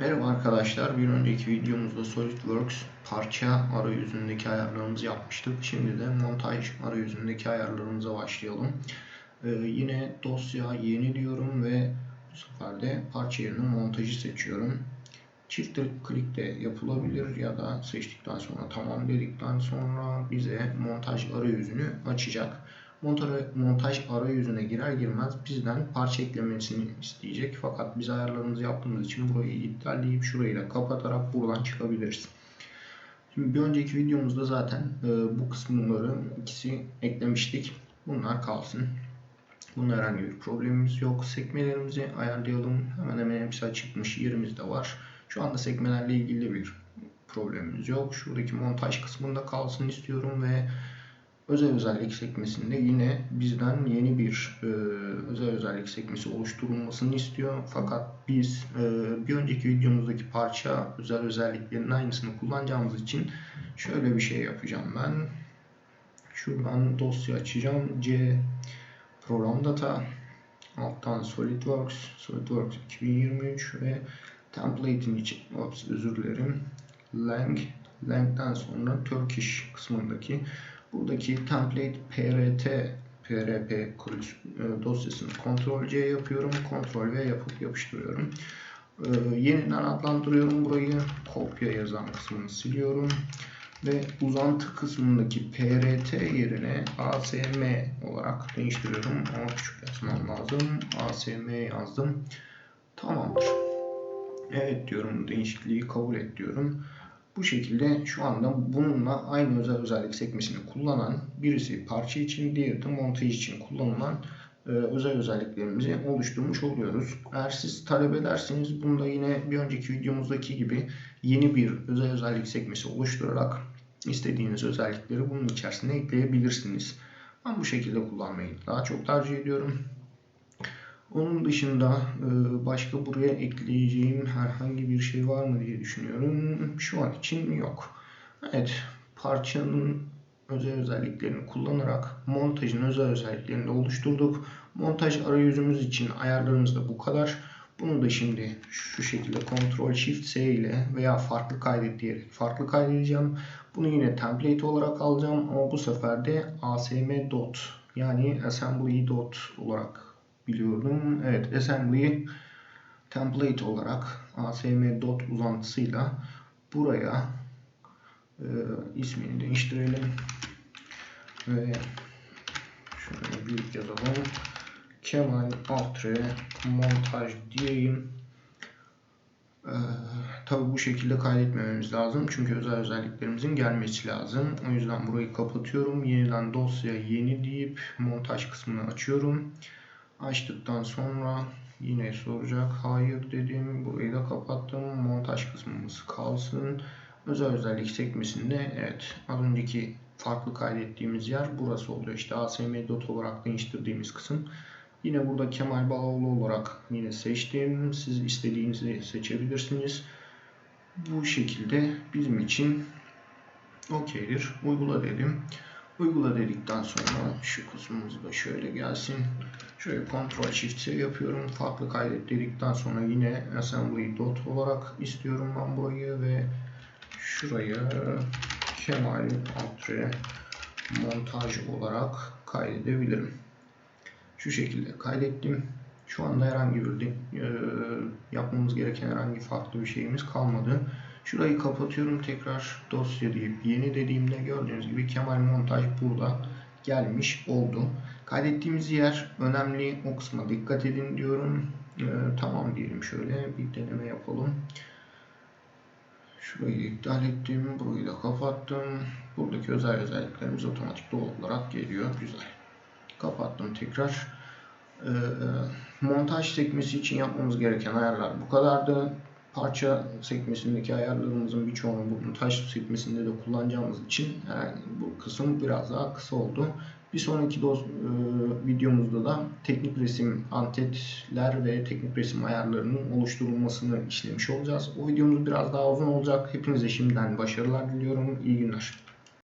Merhaba arkadaşlar. Bir önceki videomuzda SolidWorks parça arayüzündeki ayarlarımızı yapmıştık. Şimdi de montaj arayüzündeki ayarlarımıza başlayalım. Ee, yine dosya yeni diyorum ve bu sefer de parça yerine montajı seçiyorum. Çift klik de yapılabilir ya da seçtikten sonra tamam dedikten sonra bize montaj arayüzünü açacak. Montaj, arayüzüne girer girmez bizden parça eklemesini isteyecek. Fakat biz ayarlarımızı yaptığımız için burayı iptalleyip şurayı kapatarak buradan çıkabiliriz. Şimdi bir önceki videomuzda zaten e, bu kısımları ikisi eklemiştik. Bunlar kalsın. Bunun herhangi bir problemimiz yok. Sekmelerimizi ayarlayalım. Hemen hemen hepsi açıkmış. Yerimiz de var. Şu anda sekmelerle ilgili bir problemimiz yok. Şuradaki montaj kısmında kalsın istiyorum ve özel özellik sekmesinde yine bizden yeni bir e, özel özellik sekmesi oluşturulmasını istiyor. Fakat biz e, bir önceki videomuzdaki parça özel özelliklerin aynısını kullanacağımız için şöyle bir şey yapacağım ben. Şuradan dosya açacağım. C program data alttan SolidWorks, SolidWorks 2023 ve template'in için, ops, özür dilerim, lang, lang'den sonra Turkish kısmındaki buradaki template prt prp e, dosyasını Ctrl C yapıyorum. Ctrl V yapıp yapıştırıyorum. Ee, yeniden adlandırıyorum burayı. Kopya yazan kısmını siliyorum. Ve uzantı kısmındaki prt yerine asm olarak değiştiriyorum. Ama küçük yazmam lazım. asm yazdım. Tamamdır. Evet diyorum. Değişikliği kabul et diyorum. Bu şekilde şu anda bununla aynı özel özellik sekmesini kullanan birisi parça için, diğeri de montaj için kullanılan e, özel özelliklerimizi oluşturmuş oluyoruz. Eğer siz talep ederseniz bunda yine bir önceki videomuzdaki gibi yeni bir özel özellik sekmesi oluşturarak istediğiniz özellikleri bunun içerisine ekleyebilirsiniz. Ben bu şekilde kullanmayı daha çok tercih ediyorum. Onun dışında e, başka buraya ekleyeceğim herhangi bir şey var mı diye düşünüyorum. Şu an için yok. Evet, parçanın özel özelliklerini kullanarak montajın özel özelliklerini de oluşturduk. Montaj arayüzümüz için ayarlarımız da bu kadar. Bunu da şimdi şu şekilde Ctrl Shift S ile veya farklı kaydet diyerek farklı kaydedeceğim. Bunu yine template olarak alacağım ama bu sefer de asm dot yani assembly dot olarak biliyordum. Evet assembly template olarak asm dot uzantısıyla buraya e, ismini değiştirelim ve şöyle büyük yazalım. Kemal Altre montaj diyeyim. Ee, tabi bu şekilde kaydetmememiz lazım. Çünkü özel özelliklerimizin gelmesi lazım. O yüzden burayı kapatıyorum. Yeniden dosya yeni deyip montaj kısmını açıyorum. Açtıktan sonra yine soracak. Hayır dedim. Burayı da kapattım. Montaj kısmımız kalsın. Özel özellik sekmesinde evet az önceki farklı kaydettiğimiz yer burası oluyor. İşte asm dot olarak değiştirdiğimiz kısım. Yine burada Kemal Bağoğlu olarak yine seçtim. Siz istediğinizi seçebilirsiniz. Bu şekilde bizim için okeydir. Uygula dedim. Uygula dedikten sonra şu kısmımız da şöyle gelsin. Şöyle Shift C yapıyorum. Farklı kaydet dedikten sonra yine assembly dot olarak istiyorum ben burayı ve şuraya Kemal Altre montaj olarak kaydedebilirim. Şu şekilde kaydettim. Şu anda herhangi bir e, yapmamız gereken herhangi farklı bir şeyimiz kalmadı. Şurayı kapatıyorum tekrar dosya deyip yeni dediğimde gördüğünüz gibi Kemal Montaj burada gelmiş oldu. Kaydettiğimiz yer önemli. O kısma dikkat edin diyorum. Ee, tamam diyelim şöyle bir deneme yapalım. Şurayı iptal ettim. Burayı da kapattım. Buradaki özel özelliklerimiz otomatik doğal olarak geliyor. Güzel. Kapattım tekrar. Ee, montaj sekmesi için yapmamız gereken ayarlar bu kadardı parça sekmesindeki ayarlarımızın birçoğunu bu montaj sekmesinde de kullanacağımız için yani bu kısım biraz daha kısa oldu. Bir sonraki doz, e, videomuzda da teknik resim antetler ve teknik resim ayarlarının oluşturulmasını işlemiş olacağız. O videomuz biraz daha uzun olacak. Hepinize şimdiden başarılar diliyorum. İyi günler.